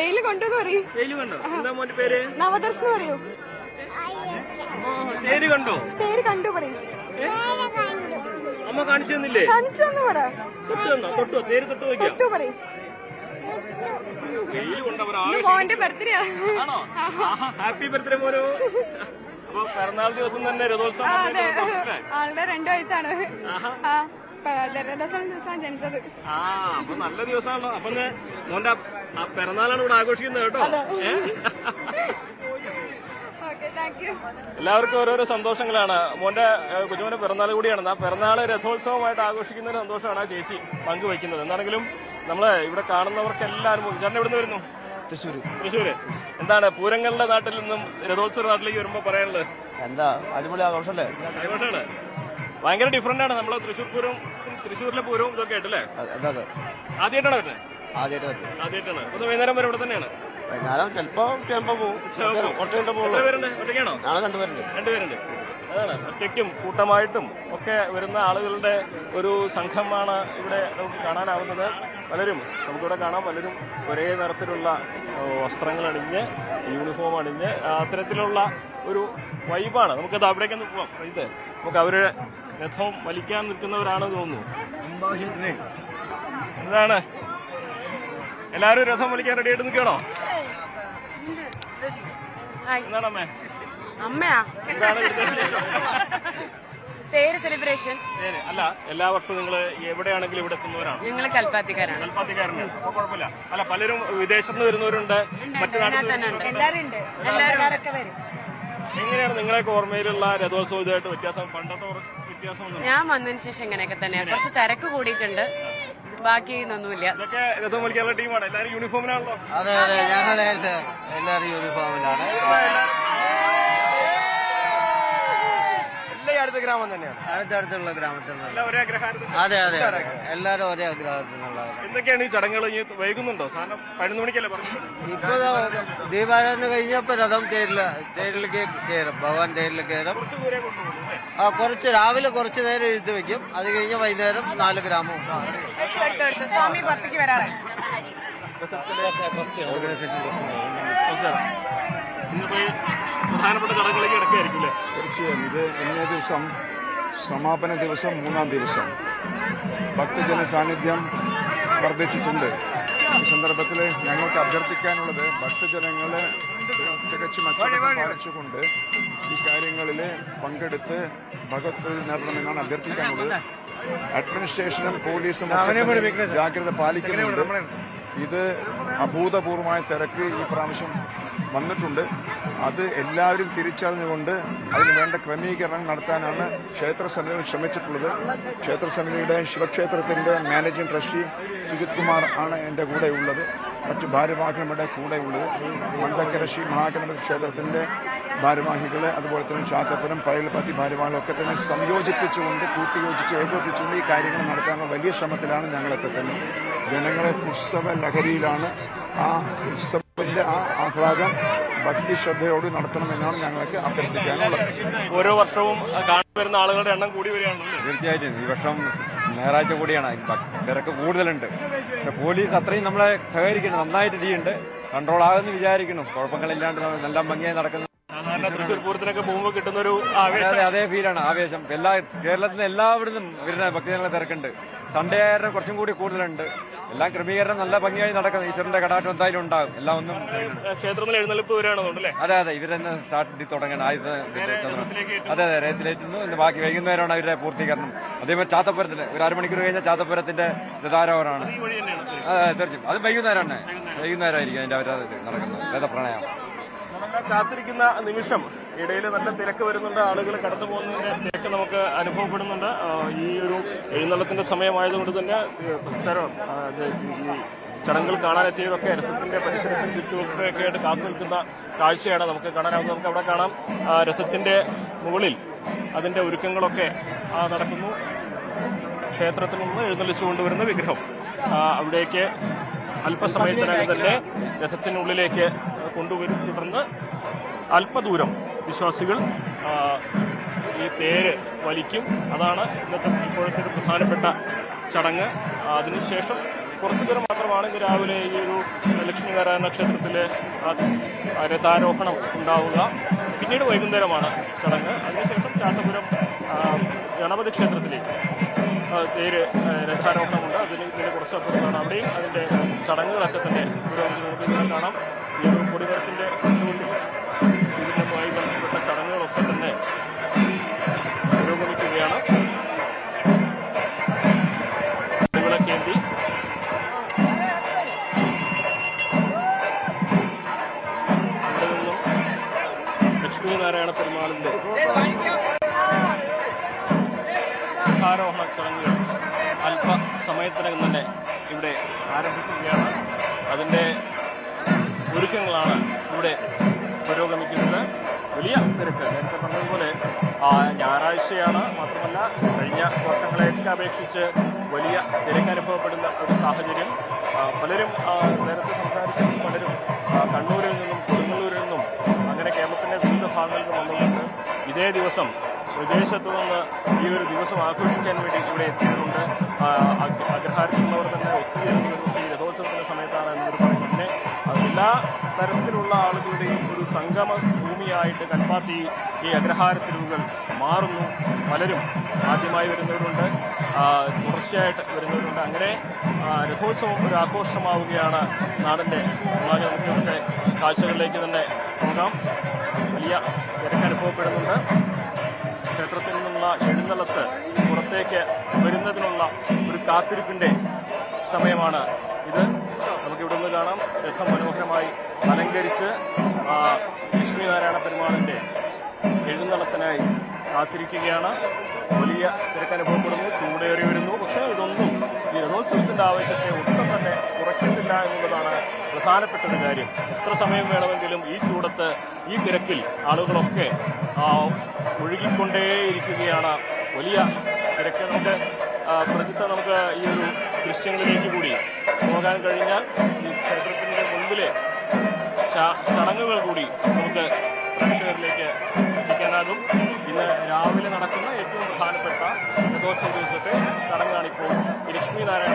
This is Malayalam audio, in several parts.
വെയിൽ കൊണ്ടു വെയിൽ കണ്ടോ? എന്താ മോന്റെ പേര്? പറയൂ. കണ്ടോ? പേര് കണ്ടു പറയൂ. അമ്മ കാണിച്ചു തന്നില്ലേ? കാണിച്ചു തന്നു പറ. തൊട്ട് തന്നോ? തൊട്ടോ? തേര് തൊട്ടു നോക്കിയോ തൊട്ടു പറയൂ. മോന്റെ ബർത്ത്ഡേ ഹാപ്പി ബർത്ത്ഡേ മോനു. അപ്പൊ പിറന്നാൾ ദിവസം തന്നെ രഥോത്സവം ആളുടെ രണ്ടു വയസ്സാണ്. രഥോത്സവം ദിവസം ദിവസമാണ് ജനിച്ചത്. ആ അപ്പൊ നല്ല ദിവസമാണല്ലോ അപ്പൊ മോന്റെ ആ- പിറന്നാളാണ് ഇവിടെ ആഘോഷിക്കുന്നത് കേട്ടോ. എല്ലാവർക്കും ഓരോരോ സന്തോഷങ്ങളാണ്. മോന്റെ കുഞ്ഞുമോന്റെ പിറന്നാൾ കൂടിയാണ്. ആ പിറന്നാൾ രഥോത്സവമായിട്ട് ആഘോഷിക്കുന്ന ഒരു സന്തോഷമാണ് ആ ചേച്ചി പങ്കുവയ്ക്കുന്നത്. എന്താണെങ്കിലും നമ്മൾ ഇവിടെ കാണുന്നവർക്ക് എല്ലാവരും ചേട്ടൻ എവിടെ നിന്ന് വരുന്നു? തൃശ്ശൂർ തൃശ്ശൂര്. എന്താണ് പൂരങ്ങളുടെ നാട്ടിൽ നിന്നും രഥോത്സവ നാട്ടിലേക്ക് വരുമ്പോ പറയാനുള്ളത്? എന്താ? അടിപൊളി ആഘോഷമല്ലേ ആഘോഷമാണ്. ഭയങ്കര ഡിഫറെന്റ് ആണ്. നമ്മളെ തൃശ്ശൂർ പൂരവും തൃശ്ശൂരിലെ പൂരവും ഇതൊക്കെ ആയിട്ടല്ലേ അതെ അതെ. ആദ്യമായിട്ടാണ് വരുന്നത്? ആദ്യമായിട്ട് വരുന്നത് ആദ്യമായിട്ടാണ്. അപ്പൊ വൈകുന്നേരം വരെ ഇവിടെ തന്നെയാണ്. വൈകുന്നേരം ചിലപ്പോ ചിലപ്പോ പോകും കുറച്ച് കഴിഞ്ഞിട്ട് എത്ര പോകുള്ളൂ പേരുണ്ട്? ഒറ്റയ്ക്കാണോ? നാളെ രണ്ടുപേരുണ്ട്. രണ്ടുപേരുണ്ട്. അതാണ്. ഒറ്റയ്ക്കും കൂട്ടമായിട്ടും ഒക്കെ വരുന്ന ആളുകളുടെ ഒരു സംഘമാണ് ഇവിടെ നമുക്ക് കാണാനാവുന്നത്. പലരും നമുക്കിവിടെ കാണാം. പലരും ഒരേ തരത്തിലുള്ള വസ്ത്രങ്ങൾ അണിഞ്ഞ് യൂണിഫോം അണിഞ്ഞ് അത്തരത്തിലുള്ള ഒരു വൈബാണ് നമുക്കത് അവിടേക്കൊന്ന് പോവാം. ഇത് നമുക്ക് അവർ രഥം വലിക്കാൻ നിൽക്കുന്നവരാണെന്ന് തോന്നുന്നു. എന്താണ്? എല്ലാവരും രസം വിളിക്കാൻ റെഡി ആയിട്ട് നിൽക്കണോ എന്താണ് അമ്മേ അമ്മയാ തേര് സെലിബ്രേഷൻ. അല്ല എല്ലാ വർഷവും നിങ്ങൾ എവിടെയാണെങ്കിലും ഇവിടെ എത്തുന്നവരാണ്? ഞങ്ങൾ കൽപ്പാത്തിക്കാരാണ്. കൽപ്പാത്തിക്കാരാണ് അപ്പൊ കുഴപ്പമില്ല. അല്ല പലരും വിദേശത്ത് നിന്ന് വരുന്നവരുണ്ട്. മറ്റു. എല്ലാരും എങ്ങനെയാണ് നിങ്ങളെയൊക്കെ ഓർമ്മയിലുള്ള രഥോത്സവം ഇതായിട്ട് വ്യത്യാസം? പണ്ടത്തെ വ്യത്യാസം ഞാൻ വന്നതിന് ശേഷം ഇങ്ങനെയൊക്കെ തന്നെയാണ് കുറച്ച് തിരക്ക് കൂടിയിട്ടുണ്ട്. ബാക്കി ഒന്നുമില്ല അതെ അതെ ഞങ്ങൾ എല്ലാവരും യൂണിഫോമിലാണ് അടുത്ത ഗ്രാമം തന്നെയാണ്. അടുത്തടുത്തുള്ള ഗ്രാമത്തിൽ അതെ അതെ എല്ലാരും എല്ലാവരും ഒരേ ആഗ്രഹത്തിൽ നിന്നുള്ളവർ എന്തൊക്കെയാണ് ഈ ചടങ്ങുകൾ? വൈകുന്നുണ്ടോ? കാരണം പതിനൊന്ന് മണിക്കല്ലേ പറഞ്ഞു ഇപ്പൊ ദീപാരാധന കഴിഞ്ഞപ്പോ രഥം തേരിൽ തേരിലേക്ക് കയറും. ഭഗവാൻ തേരിൽ കയറും? ആ കുറച്ച് രാവിലെ കുറച്ച് നേരം എഴുത്തു വെക്കും. അത് കഴിഞ്ഞ് വൈകുന്നേരം നാല് തീർച്ചയായും. ഇത് ഇന്നേ ദിവസം സമാപന ദിവസം മൂന്നാം ദിവസം. ഭക്തജന സാന്നിധ്യം വർദ്ധിച്ചിട്ടുണ്ട്. ഈ സന്ദർഭത്തിൽ ഞങ്ങൾക്ക് അഭ്യർത്ഥിക്കാനുള്ളത് ഭക്തജനങ്ങളെ തികച്ചും പാലിച്ചുകൊണ്ട് ഈ കാര്യങ്ങളിൽ പങ്കെടുത്ത് ഭഗവത് നേടണമെന്നാണ് അഭ്യർത്ഥിക്കാനുള്ളത്. അഡ്മിനിസ്ട്രേഷനും പോലീസും ജാഗ്രത പാലിക്കുന്നുണ്ട്. ഇത് അഭൂതപൂർവമായ തിരക്ക് ഈ പ്രാവശ്യം വന്നിട്ടുണ്ട്. അത് എല്ലാവരും തിരിച്ചറിഞ്ഞുകൊണ്ട് അതിന് വേണ്ട ക്രമീകരണം നടത്താനാണ് ക്ഷേത്ര സമിതി ശ്രമിച്ചിട്ടുള്ളത്. ക്ഷേത്ര സമിതിയുടെ ശിവക്ഷേത്രത്തിന്റെ മാനേജിംഗ് ട്രസ്റ്റി സുജിത് കുമാർ ആണ് എന്റെ കൂടെ ഉള്ളത് മറ്റ് ഭാരവാഹികളുടെ കൂടെയുള്ളത് മണ്ടക്കര ശ്രീ മഹാഗണപതി ക്ഷേത്രത്തിന്റെ ഭാരവാഹികൾ അതുപോലെ തന്നെ ചാത്തപ്പുരം പയൽപ്പത്തി ഭാരവാഹികളൊക്കെ തന്നെ സംയോജിപ്പിച്ചുകൊണ്ട് കൂട്ടിയോജിച്ച് ഏകോപിച്ചുകൊണ്ട് ഈ കാര്യങ്ങൾ നടത്താനുള്ള വലിയ ശ്രമത്തിലാണ് ഞങ്ങളൊക്കെ തന്നെ. ജനങ്ങളെ ഉത്സവ ലഹരിയിലാണ് ആ ഉത്സവത്തിന്റെ ആ ആഹ്ലാദം ഭക്തി ശ്രദ്ധയോട് നടത്തണമെന്നാണ് ഞങ്ങൾക്ക് അഭ്യർത്ഥിക്കാനുള്ളത്. ഓരോ വർഷവും കാണാൻ വരുന്ന ആളുകളുടെ എണ്ണം കൂടി വരികയാണ് തീർച്ചയായിട്ടും. ഈ വർഷം ഞായറാഴ്ച കൂടിയാണ്. തിരക്ക് കൂടുതലുണ്ട്. പക്ഷെ പോലീസ് അത്രയും നമ്മളെ സഹകരിക്കണം നന്നായിട്ട് ചെയ്യുന്നുണ്ട്. കൺട്രോൾ ആകുമെന്ന് വിചാരിക്കുന്നു. കുഴപ്പങ്ങളില്ലാണ്ട് നല്ല ഭംഗിയായി നടക്കുന്നു. സാധാരണ തൃശ്ശൂർ പൂരത്തിനൊക്കെ പോകുമ്പോൾ കിട്ടുന്ന ഒരു അതെ ആവേശം. അതേ ഫീലാണ് ആവേശം. എല്ലാ കേരളത്തിൽ നിന്ന് എല്ലായിടത്തും വരുന്ന ഭക്തജനങ്ങളെ തിരക്കുണ്ട്. സൺഡേ ആയിരുന്നു കുറച്ചും കൂടി കൂടുതലുണ്ട്. എല്ലാം ക്രമീകരണം നല്ല ഭംഗിയായി നടക്കുന്നു. ഈശ്വരന്റെ കടാട്ടം എന്തായാലും ഉണ്ടാകും. എല്ലാം ഒന്നും ക്ഷേത്രത്തിൽ എഴുന്നള്ളിപ്പ് വരാണെന്നുണ്ടല്ലേ അതെ അതെ. ഇവരെന്ന് സ്റ്റാർട്ട് ചെയ്ത് തുടങ്ങണം. ആദ്യത്തെ അതെ അതെ. രേത്തിലേറ്റുന്നു ഇന്ന് ബാക്കി വൈകുന്നേരമാണ് അവരുടെ പൂർത്തീകരണം. അതേപോലെ ചാത്തപ്പുരത്തിന് ഒരു അരമണിക്കൂർ കഴിഞ്ഞാൽ ചാത്തപ്പുരത്തിന്റെ ഈ അതെ തീർച്ചയായും. അത് വൈകുന്നേരമാണ്. വൈകുന്നേരമായിരിക്കും അതിന്റെ അവരത് നടക്കുന്നത്. വേദപ്രണയം കാത്തിരിക്കുന്ന നിമിഷം ഇടയിൽ നല്ല തിരക്ക് വരുന്നുണ്ട് ആളുകൾ കടന്നു പോകുന്നതിന്റെ തിരക്ക് നമുക്ക് അനുഭവപ്പെടുന്നുണ്ട്. ഈ ഒരു എഴുന്നള്ളത്തിന്റെ സമയമായതുകൊണ്ട് തന്നെ ഈ ചടങ്ങുകൾ കാണാനെത്തിയവരൊക്കെ രഥത്തിന്റെ പരിസരത്തും ചുറ്റുമൊക്കെ ആയിട്ട് കാത്തു നിൽക്കുന്ന കാഴ്ചയാണ് നമുക്ക് കാണാനാവുന്നത് നമുക്ക് അവിടെ കാണാം രഥത്തിന്റെ മുകളിൽ അതിന്റെ ഒരുക്കങ്ങളൊക്കെ നടക്കുന്നു. ക്ഷേത്രത്തിൽ നിന്ന് എഴുന്നള്ളിച്ചു കൊണ്ടുവരുന്ന വിഗ്രഹം അവിടേക്ക് അല്പസമയത്തിനകം തന്നെ രഥത്തിനുള്ളിലേക്ക് കൊണ്ടുവരും. തുടർന്ന് അല്പദൂരം വിശ്വാസികൾ ഈ തേര് വലിക്കും. അതാണ് ഇന്നത്തെ ഇപ്പോഴത്തെ ഒരു പ്രധാനപ്പെട്ട ചടങ്ങ്. അതിനുശേഷം കുറച്ചു പേർ മാത്രമാണ് ഇന്ന് രാവിലെ ഈ ഒരു ലക്ഷ്മി നാരായണ ക്ഷേത്രത്തിലെ രഥാരോഹണം ഉണ്ടാവുക. പിന്നീട് വൈകുന്നേരമാണ് ചടങ്ങ്. അതിനുശേഷം ചാത്തപുരം ആ, ഗണപതി ക്ഷേത്രത്തിലേക്ക് തേര് രഥാരോഹണമുണ്ട് അതിന് ഇതിന് കുറച്ച് അപ്പുറത്താണ് അവിടെയും അതിന്റെ ചടങ്ങുകളൊക്കെ തന്നെ. ഒരു കാണാം. ഈ ഒരു കൊടിമരത്തിന്റെ ഇവിടെ പുരോഗമിക്കുന്നത് വലിയ തിരക്ക്. നേരത്തെ പറഞ്ഞതുപോലെ ഞായറാഴ്ചയാണ്. മാത്രമല്ല കഴിഞ്ഞ വർഷങ്ങളെയൊക്കെ അപേക്ഷിച്ച് വലിയ തിരക്ക് അനുഭവപ്പെടുന്ന ഒരു സാഹചര്യം. പലരും നേരത്തെ സംസാരിച്ച പലരും കണ്ണൂരിൽ നിന്നും കൊടുങ്ങല്ലൂരിൽ നിന്നും അങ്ങനെ കേരളത്തിന്റെ വിവിധ ഭാഗങ്ങളിൽ വന്നുകൊണ്ട് ഇതേ ദിവസം വിദേശത്തു നിന്ന് ഈ ഒരു ദിവസം ആഘോഷിക്കാൻ വേണ്ടി ഇവിടെ എത്തിയിട്ടുണ്ട്. ആ, അഗ്- തരത്തിലുള്ള ആളുകളുടെയും ഒരു സംഗമ ഭൂമിയായിട്ട് കൽപ്പാത്തി ഈ അഗ്രഹാര തെരുവുകൾ മാറുന്നു. പലരും ആദ്യമായി വരുന്നവരുണ്ട്. തുടർച്ചയായിട്ട് വരുന്നവരുണ്ട്. അങ്ങനെ രഥോത്സവം ഒരു ആഘോഷമാവുകയാണ് നാടിന്റെ നമുക്ക് കാഴ്ചകളിലേക്ക് തന്നെ പോകാം. വലിയ തിരക്കനുഭവപ്പെടുന്നുണ്ട്. ക്ഷേത്രത്തിൽ നിന്നുള്ള എഴുന്നള്ളത്ത് പുറത്തേക്ക് വരുന്നതിനുള്ള ഒരു കാത്തിരിപ്പിന്റെ സമയമാണ് കാണാം രഥം മനോഹരമായി അലങ്കരിച്ച് ലക്ഷ്മീനാരായണ പെരുമാളിന്റെ എഴുന്നള്ളത്തിനായി കാത്തിരിക്കുകയാണ്. വലിയ തിരക്കനുഭവപ്പെടുന്നു ചൂടേറി വരുന്നു. പക്ഷേ ഇതൊന്നും ഈ രഥോത്സവത്തിന്റെ ആവശ്യത്തെ ഒട്ടും തന്നെ കുറയ്ക്കുന്നില്ല എന്നുള്ളതാണ് പ്രധാനപ്പെട്ട ഒരു കാര്യം. എത്ര സമയം വേണമെങ്കിലും ഈ ചൂടത്ത് ഈ തിരക്കിൽ ആളുകളൊക്കെ ഒഴുകിക്കൊണ്ടേയിരിക്കുകയാണ് വലിയ തിരക്ക് നമുക്ക് ആ, നമുക്ക് ഈ ഒരു ദൃശ്യങ്ങളിലേക്ക് കൂടി പോകാൻ കഴിഞ്ഞാൽ ക്ഷേത്രത്തിന്റെ മുൻപിലെ ചടങ്ങുകൾ കൂടി നമുക്ക് പ്രേക്ഷകരിലേക്ക് എത്തിക്കാനാകും. ഇന്ന് രാവിലെ നടക്കുന്ന ഏറ്റവും പ്രധാനപ്പെട്ട രഥോത്സവ ദിവസത്തെ ചടങ്ങാണിപ്പോൾ ലക്ഷ്മി നാരായണ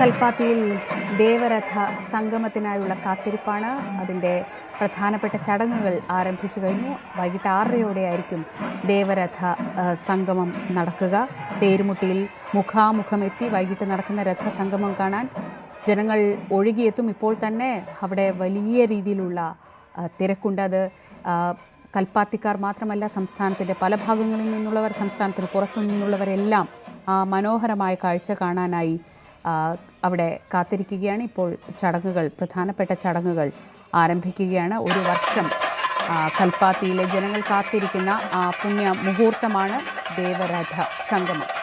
കൽപ്പാത്തിയിൽ ദേവരഥ സംഗമത്തിനായുള്ള കാത്തിരിപ്പാണ്. അതിന്റെ പ്രധാനപ്പെട്ട ചടങ്ങുകൾ ആരംഭിച്ചു കഴിഞ്ഞു. വൈകിട്ട് ആറരയോടെയായിരിക്കും ദേവരഥ സംഗമം നടക്കുക. തേരുമുട്ടിയിൽ മുഖാമുഖം എത്തി വൈകിട്ട് നടക്കുന്ന രഥസംഗമം കാണാൻ ജനങ്ങൾ ഒഴുകിയെത്തും. ഇപ്പോൾ തന്നെ അവിടെ വലിയ രീതിയിലുള്ള തിരക്കുണ്ട്. അത് കൽപ്പാത്തിക്കാർ മാത്രമല്ല സംസ്ഥാനത്തിന്റെ പല ഭാഗങ്ങളിൽ നിന്നുള്ളവർ സംസ്ഥാനത്തിന് പുറത്തു നിന്നുള്ളവരെല്ലാം ആ മനോഹരമായ കാഴ്ച കാണാനായി അവിടെ കാത്തിരിക്കുകയാണ്. ഇപ്പോൾ ചടങ്ങുകൾ പ്രധാനപ്പെട്ട ചടങ്ങുകൾ ആരംഭിക്കുകയാണ്. ഒരു വർഷം കൽപ്പാത്തിയിലെ ജനങ്ങൾ കാത്തിരിക്കുന്ന ആ പുണ്യ മുഹൂർത്തമാണ് ദേവരഥ സംഗമം.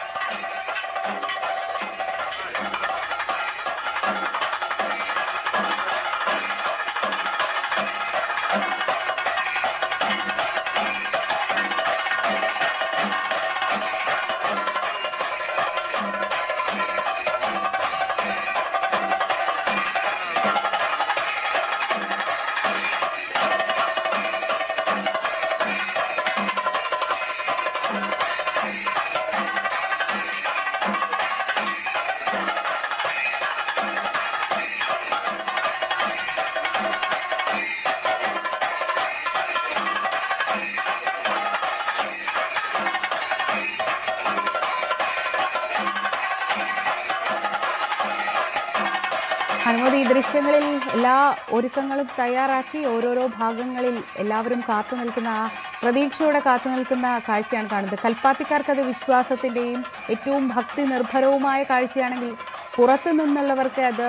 ദൃശ്യങ്ങളിൽ എല്ലാ ഒരുക്കങ്ങളും തയ്യാറാക്കി ഓരോരോ ഭാഗങ്ങളിൽ എല്ലാവരും കാത്തു നിൽക്കുന്ന ആ പ്രതീക്ഷയോടെ കാത്തു നിൽക്കുന്ന കാഴ്ചയാണ് കാണുന്നത്. കൽപ്പാത്തിക്കാർക്കത് വിശ്വാസത്തിന്റെയും ഏറ്റവും ഭക്തി നിർഭരവുമായ കാഴ്ചയാണെങ്കിൽ പുറത്തു നിന്നുള്ളവർക്ക് അത്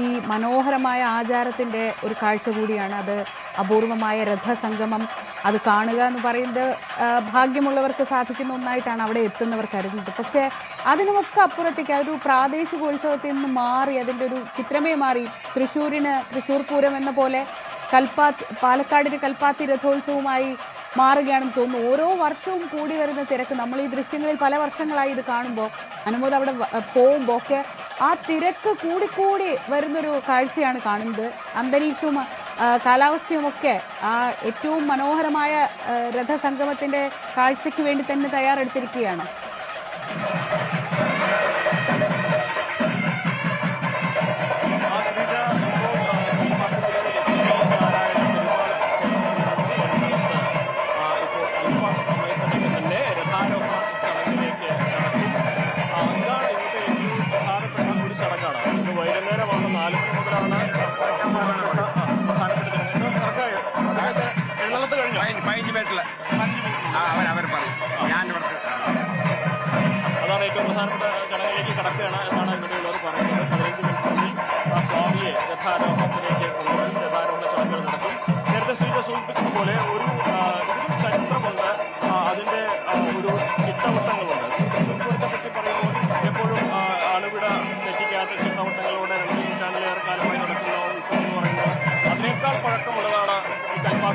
ഈ മനോഹരമായ ആചാരത്തിന്റെ ഒരു കാഴ്ച കൂടിയാണ്. അത് അപൂർവമായ രഥസംഗമം. അത് കാണുക എന്ന് പറയുന്നത് ഭാഗ്യമുള്ളവർക്ക് സാധിക്കുന്ന ഒന്നായിട്ടാണ് അവിടെ എത്തുന്നവർ കരുതുന്നത്. പക്ഷേ അതിനുമൊക്കെ അപ്പുറത്തേക്ക് ഒരു പ്രാദേശികോത്സവത്തിൽ നിന്ന് മാറി അതിന്റെ ഒരു ചിത്രമേ മാറി. തൃശ്ശൂരിന് തൃശ്ശൂർ പൂരം എന്ന പോലെ കൽപ്പാ പാലക്കാടിന് കൽപ്പാത്തി രഥോത്സവവുമായി മാറുകയാണെന്ന് തോന്നുന്നു. ഓരോ വർഷവും കൂടി വരുന്ന തിരക്ക്. നമ്മൾ ഈ ദൃശ്യങ്ങളിൽ പല വർഷങ്ങളായി ഇത് കാണുമ്പോൾ അനുമോദ് അവിടെ പോകുമ്പോൾ ഒക്കെ ആ തിരക്ക് കൂടിക്കൂടി വരുന്നൊരു കാഴ്ചയാണ് കാണുന്നത്. അന്തരീക്ഷവും ആ, കാലാവസ്ഥയും ഒക്കെ ആ ഏറ്റവും മനോഹരമായ രഥസംഗമത്തിന്റെ കാഴ്ചയ്ക്ക് വേണ്ടി തന്നെ തയ്യാറെടുത്തിരിക്കുകയാണ്.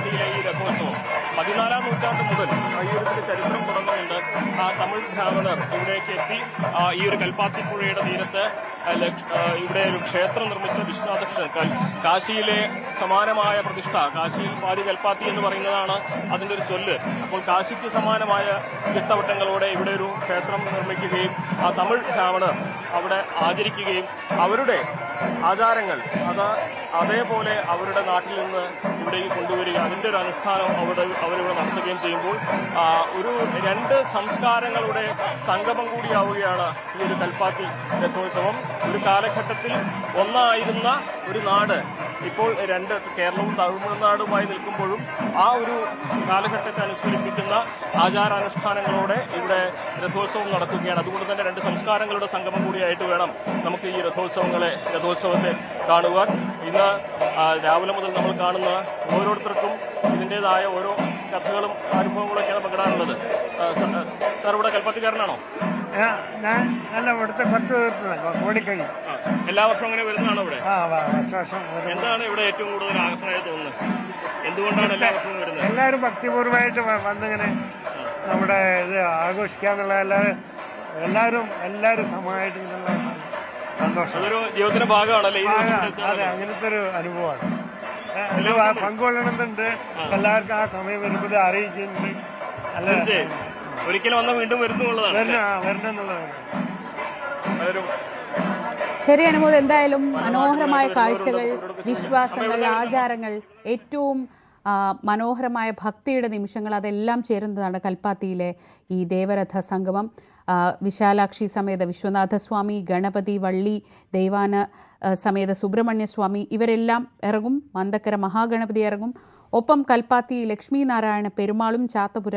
ഈ രഥോത്സവം പതിനാലാം നൂറ്റാണ്ട് മുതൽ ഈ ഒരു ചരിത്രം തുടങ്ങുന്നുണ്ട് ആ തമിഴ് ബ്രാഹ്മണർ ഇവിടേക്ക് എത്തി ഈ ഒരു കൽപ്പാത്തി പുഴയുടെ തീരത്ത് ഇവിടെ ഒരു ക്ഷേത്രം നിർമ്മിച്ച വിശ്വനാഥ ക്ഷേത്രം കാശിയിലെ സമാനമായ പ്രതിഷ്ഠ കാശിയിൽ പാതി കൽപ്പാത്തി എന്ന് പറയുന്നതാണ് അതിന്റെ ഒരു ചൊല്ല് അപ്പോൾ കാശിക്ക് സമാനമായ ചിട്ടവട്ടങ്ങളോടെ ഇവിടെ ഒരു ക്ഷേത്രം നിർമ്മിക്കുകയും ആ തമിഴ് ബ്രാഹ്മണർ അവിടെ ആചരിക്കുകയും അവരുടെ ആചാരങ്ങൾ അത് അതേപോലെ അവരുടെ നാട്ടിൽ നിന്ന് ഇവിടേക്ക് കൊണ്ടുവരിക. അതിന്റെ ഒരു അനുഷ്ഠാനം അവിടെ അവരിവിടെ നടത്തുകയും ചെയ്യുമ്പോൾ ഒരു രണ്ട് സംസ്കാരങ്ങളുടെ സംഗമം കൂടിയാവുകയാണ് ഈ ഒരു കൽപ്പാത്തി രഥോത്സവം. ഒരു കാലഘട്ടത്തിൽ ഒന്നായിരുന്ന ഒരു നാട് ഇപ്പോൾ രണ്ട് കേരളവും തമിഴ്നാടുമായി നിൽക്കുമ്പോഴും ആ ഒരു കാലഘട്ടത്തെ അനുസ്മരിപ്പിക്കുന്ന ആചാരാനുഷ്ഠാനങ്ങളോടെ ഇവിടെ രഥോത്സവം നടക്കുകയാണ്. അതുകൊണ്ട് തന്നെ രണ്ട് സംസ്കാരങ്ങളുടെ സംഗമം കൂടിയായിട്ട് വേണം നമുക്ക് ഈ രഥോത്സവങ്ങളെ രഥോത്സവത്തെ കാണുവാൻ. ഇന്ന് രാവിലെ മുതൽ നമ്മൾ കാണുന്ന ഓരോരുത്തർക്കും ഇതിന്റെതായ ഓരോ കഥകളും അനുഭവങ്ങളൊക്കെയാണ് പങ്കിടാറുള്ളത്. സാർ ഇവിടെ കൽപ്പത്തിക്കാരനാണോ? ഞാൻ അല്ല ഇവിടുത്തെ കുറച്ച് ഓടിക്കഴിഞ്ഞു. എല്ലാ വർഷവും അങ്ങനെ വരുന്നതാണോ ഇവിടെ? എന്താണ് ഇവിടെ ഏറ്റവും കൂടുതൽ ആകർഷണമായി തോന്നുന്നത്? എന്തുകൊണ്ടാണ് എല്ലാ വർഷവും വരുന്നത്? എല്ലാവരും ഭക്തിപൂർവമായിട്ട് വന്നിങ്ങനെ നമ്മുടെ ഇത് ആഘോഷിക്കാന്നുള്ള എല്ലാവരും എല്ലാവരും എല്ലാവരും സമമായിട്ട് ഇങ്ങനെയുള്ള സന്തോഷം. അതൊരു ജീവിതത്തിന്റെ ഭാഗമാണല്ലേ അതെ അങ്ങനത്തെ ഒരു അനുഭവമാണ്. പങ്കുകൊള്ളണമെന്നുണ്ട്. എല്ലാവർക്കും ആ സമയം വരുമ്പോൾ അറിയിക്കുന്നുണ്ട്. അല്ല? ഒരിക്കലും വന്നാൽ വീണ്ടും വരുന്നുള്ളതാണ്. വരണം എന്നുള്ളതാണ് അതൊരു ശരി അനുമോദ് എന്തായാലും മനോഹരമായ കാഴ്ചകൾ വിശ്വാസങ്ങൾ ആചാരങ്ങൾ ഏറ്റവും മനോഹരമായ ഭക്തിയുടെ നിമിഷങ്ങൾ അതെല്ലാം ചേരുന്നതാണ് കൽപ്പാത്തിയിലെ ഈ ദേവരഥ സംഗമം. വിശാലാക്ഷി സമേത വിശ്വനാഥസ്വാമി ഗണപതി വള്ളി ദൈവാന സമേത സുബ്രഹ്മണ്യസ്വാമി ഇവരെല്ലാം ഇറങ്ങും. മന്ദക്കര മഹാഗണപതി ഇറങ്ങും. ഒപ്പം കൽപ്പാത്തി ലക്ഷ്മി നാരായണ പെരുമാളും ചാത്തപുരം